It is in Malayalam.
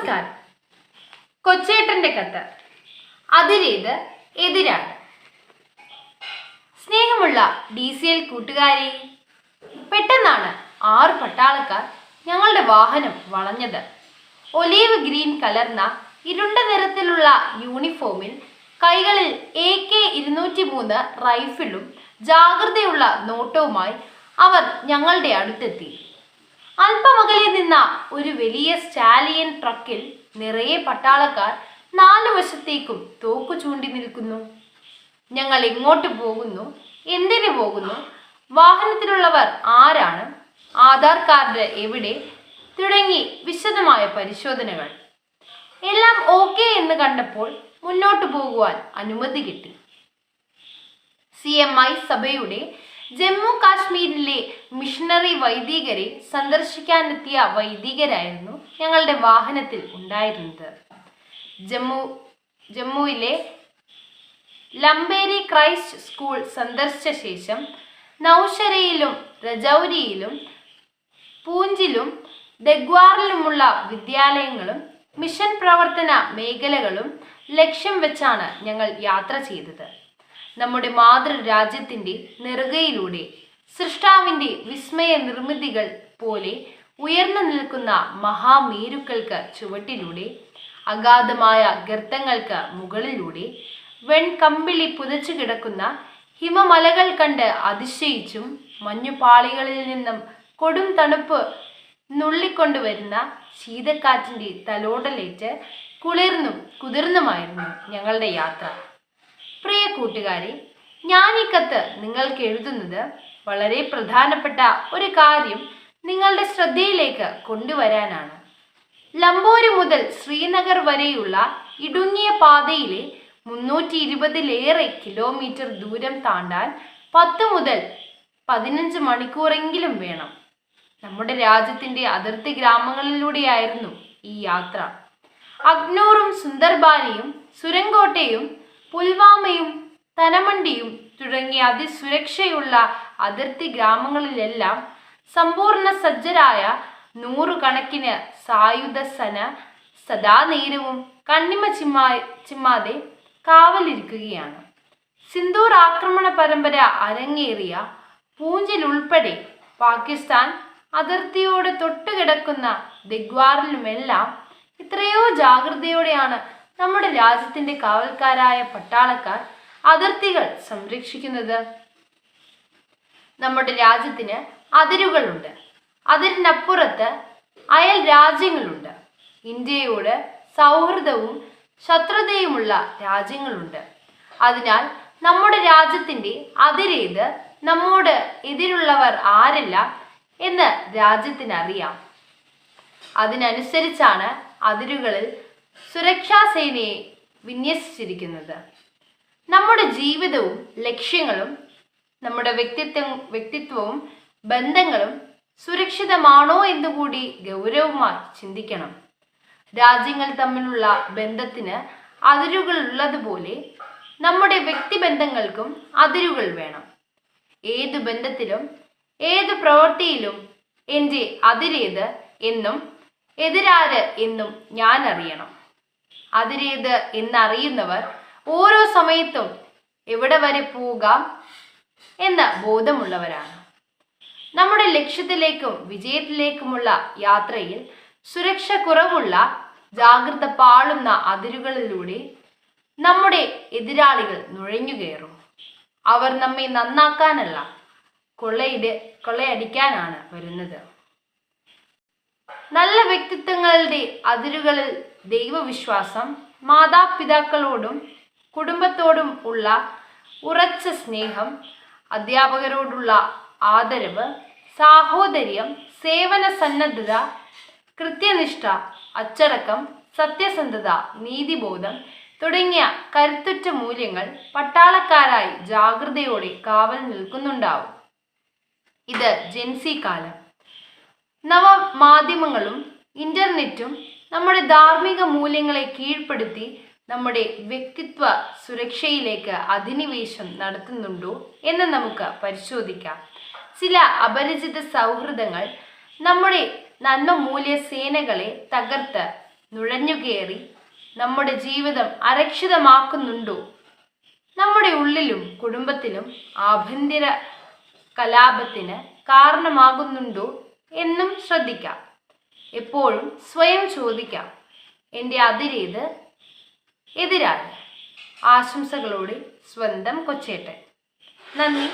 നമസ്കാരം. കൊച്ചേട്ടന്റെ കത്ത്. അതിരേത് എതിരാണ്. സ്നേഹമുള്ള ഡി സി എൽ കൂട്ടുകാരി പെട്ടെന്നാണ് ആറ് പട്ടാളക്കാർ ഞങ്ങളുടെ വാഹനം വളഞ്ഞത്. ഒലീവ് ഗ്രീൻ കലർന്ന ഇരുണ്ട നിറത്തിലുള്ള യൂണിഫോമിൽ കൈകളിൽ എ കെ ഇരുന്നൂറ്റി മൂന്ന് റൈഫിളും ജാഗ്രതയുള്ള നോട്ടവുമായി അവർ ഞങ്ങളുടെ അടുത്തെത്തി. അല്പമകലെ നിന്ന ഒരു വലിയ സ്റ്റാലിയൻ ട്രക്കിൽ നിറയെ പട്ടാളക്കാർ നാലു വശത്തേക്കും തോക്കു ചൂണ്ടി നിൽക്കുന്നു. ഞങ്ങൾ എങ്ങോട്ട് പോകുന്നു? എന്തിനു പോകുന്നു? വാഹനത്തിലുള്ളവർ ആരാണ്? ആധാർ കാർഡ് എവിടെ? തുടങ്ങി വിശദമായ പരിശോധനകൾ. എല്ലാം ഓക്കെ എന്ന് കണ്ടപ്പോൾ മുന്നോട്ട് പോകുവാൻ അനുമതി കിട്ടി. സി എം ഐ സഭയുടെ ജമ്മു കാശ്മീരിലെ മിഷണറി വൈദികരെ സന്ദർശിക്കാനെത്തിയ വൈദികരായിരുന്നു ഞങ്ങളുടെ വാഹനത്തിൽ ഉണ്ടായിരുന്നത്. ജമ്മു ജമ്മുവിലെ ലംബേരി ക്രൈസ്റ്റ് സ്കൂൾ സന്ദർശിച്ച ശേഷം നൌഷരയിലും രജൌരിയിലും പൂഞ്ചിലും ദഗ്വാറിലുമുള്ള വിദ്യാലയങ്ങളും മിഷൻ പ്രവർത്തന മേഖലകളും ലക്ഷ്യം വെച്ചാണ് ഞങ്ങൾ യാത്ര ചെയ്തത്. നമ്മുടെ മാതൃരാജ്യത്തിന്റെ നെറുകയിലൂടെ. സൃഷ്ടാവിന്റെ വിസ്മയ നിർമ്മിതികൾ പോലെ ഉയർന്നു നിൽക്കുന്ന മഹാമേരുക്കൾക്ക് ചുവട്ടിലൂടെ അഗാധമായ ഗർത്തങ്ങൾക്ക് മുകളിലൂടെ വെൺകമ്പിളി പുതച്ചു കിടക്കുന്ന ഹിമമലകൾ കണ്ട് അതിശയിച്ചും മഞ്ഞുപാളികളിൽ നിന്നും കൊടും തണുപ്പ് നുള്ളിക്കൊണ്ടുവരുന്ന ശീതക്കാറ്റിന്റെ തലോടലേറ്റ് കുളിർന്നും കുതിർന്നുമായിരുന്നു ഞങ്ങളുടെ യാത്ര. പ്രിയ കൂട്ടുകാരെ ഞാൻ ഈ കത്ത് നിങ്ങൾക്ക് എഴുതുന്നത് വളരെ പ്രധാനപ്പെട്ട ഒരു കാര്യം നിങ്ങളുടെ ശ്രദ്ധയിലേക്ക് കൊണ്ടുവരാനാണ്. ലംബോരി മുതൽ ശ്രീനഗർ വരെയുള്ള ഇടുങ്ങിയ പാതയിലെ മുന്നൂറ്റി ഇരുപതിലേറെ കിലോമീറ്റർ ദൂരം താണ്ടാൻ പത്ത് മുതൽ പതിനഞ്ച് മണിക്കൂറെങ്കിലും വേണം. നമ്മുടെ രാജ്യത്തിന്റെ അതിർത്തി ഗ്രാമങ്ങളിലൂടെയായിരുന്നു ഈ യാത്ര. അഗ്നൂറും സുന്ദർബാനിയും സുരങ്കോട്ടയും പുൽവാമയും തനമണ്ടിയും തുടങ്ങിയ അതിസുരക്ഷയുള്ള അതിർത്തി ഗ്രാമങ്ങളിലെല്ലാം സമ്പൂർണ സജ്ജരായ നൂറുകണക്കിന് സായുധ സന സദാ നേരവും കണ്ണിമ ചിമ്മാ ചിമ്മാതെ കാവലിരിക്കുകയാണ്. സിന്ദൂർ ആക്രമണ പരമ്പര അരങ്ങേറിയ പൂഞ്ചിൽ ഉൾപ്പെടെ പാകിസ്ഥാൻ അതിർത്തിയോട് തൊട്ടുകിടക്കുന്ന ദിഗ്വാറിലുമെല്ലാം ഇത്രയോ ജാഗ്രതയോടെയാണ് നമ്മുടെ രാജ്യത്തിന്റെ കാവൽക്കാരായ പട്ടാളക്കാർ അതിർത്തികൾ സംരക്ഷിക്കുന്നത്. നമ്മുടെ രാജ്യത്തിന് അതിരുകളുണ്ട്. അതിരിനപ്പുറത്ത് അയൽ രാജ്യങ്ങളുണ്ട്. ഇന്ത്യയോട് സൗഹൃദവും ശത്രുതയുമുള്ള രാജ്യങ്ങളുണ്ട്. അതിനാൽ നമ്മുടെ രാജ്യത്തിന്റെ അതിരേത് നമ്മോട് എതിരുള്ളവർ ആരല്ല എന്ന് രാജ്യത്തിനറിയാം. അതിനനുസരിച്ചാണ് അതിരുകളിൽ സുരക്ഷാ സേനയെ വിന്യസിച്ചിരിക്കുന്നത്. നമ്മുടെ ജീവിതവും ലക്ഷ്യങ്ങളും നമ്മുടെ വ്യക്തിത്വം വ്യക്തിത്വവും ബന്ധങ്ങളും സുരക്ഷിതമാണോ എന്ന് കൂടി ഗൗരവമായി ചിന്തിക്കണം. രാജ്യങ്ങൾ തമ്മിലുള്ള ബന്ധത്തിന് അതിരുകൾ ഉള്ളതുപോലെ നമ്മുടെ വ്യക്തിബന്ധങ്ങൾക്കും അതിരുകൾ വേണം. ഏത് ബന്ധത്തിലും ഏത് പ്രവൃത്തിയിലും എന്റെ അതിരേത് എന്നും എതിരാര് എന്നും ഞാൻ അറിയണം. അതിരേത് എന്നറിയുന്നവർ ഓരോ സമയത്തും എവിടെ വരെ പോകാം എന്ന ബോധമുള്ളവരാണ്. നമ്മുടെ ലക്ഷ്യത്തിലേക്കും വിജയത്തിലേക്കുമുള്ള യാത്രയിൽ സുരക്ഷ കുറവുള്ള ജാഗ്രത പാളുന്ന അതിരുകളിലൂടെ നമ്മുടെ എതിരാളികൾ നുഴഞ്ഞു കയറും. അവർ നമ്മെ നന്നാക്കാനല്ല കൊള്ളയിട് കൊള്ളയടിക്കാനാണ് വരുന്നത്. നല്ല വ്യക്തിത്വങ്ങളുടെ അതിരുകളിൽ ദൈവവിശ്വാസം മാതാപിതാക്കളോടും കുടുംബത്തോടും ഉള്ള ഉറച്ച സ്നേഹം അധ്യാപകരോടുള്ള ആദരവ് സാഹോദര്യം സേവന സന്നദ്ധത കൃത്യനിഷ്ഠ അച്ചടക്കം സത്യസന്ധത നീതിബോധം തുടങ്ങിയ കരുത്തുറ്റ മൂല്യങ്ങൾ പട്ടാളക്കാരായി ജാഗ്രതയോടെ കാവൽ നിൽക്കുന്നുണ്ടാവും. ഇത് ജെൻസി കാലം. നവമാധ്യമങ്ങളും ഇന്റർനെറ്റും നമ്മുടെ ധാർമ്മിക മൂല്യങ്ങളെ കീഴ്പ്പെടുത്തി നമ്മുടെ വ്യക്തിത്വ സുരക്ഷയിലേക്ക് അധിനിവേശം നടത്തുന്നുണ്ടോ എന്ന് നമുക്ക് പരിശോധിക്കാം. ചില അപരിചിത സൗഹൃദങ്ങൾ നമ്മുടെ നന്മ മൂല്യ സേനകളെ തകർത്ത് നുഴഞ്ഞുകയറി നമ്മുടെ ജീവിതം അരക്ഷിതമാക്കുന്നുണ്ടോ? നമ്മുടെ ഉള്ളിലും കുടുംബത്തിലും ആഭ്യന്തര കലാപത്തിന് കാരണമാകുന്നുണ്ടോ എന്നും ശ്രദ്ധിക്കാം. എപ്പോഴും സ്വയം ചോദിക്കാം. എന്റെ അതിരേത്? എതിരാണ് ആശംസകളോടെ സ്വന്തം കൊച്ചേട്ടൻ. നന്ദി.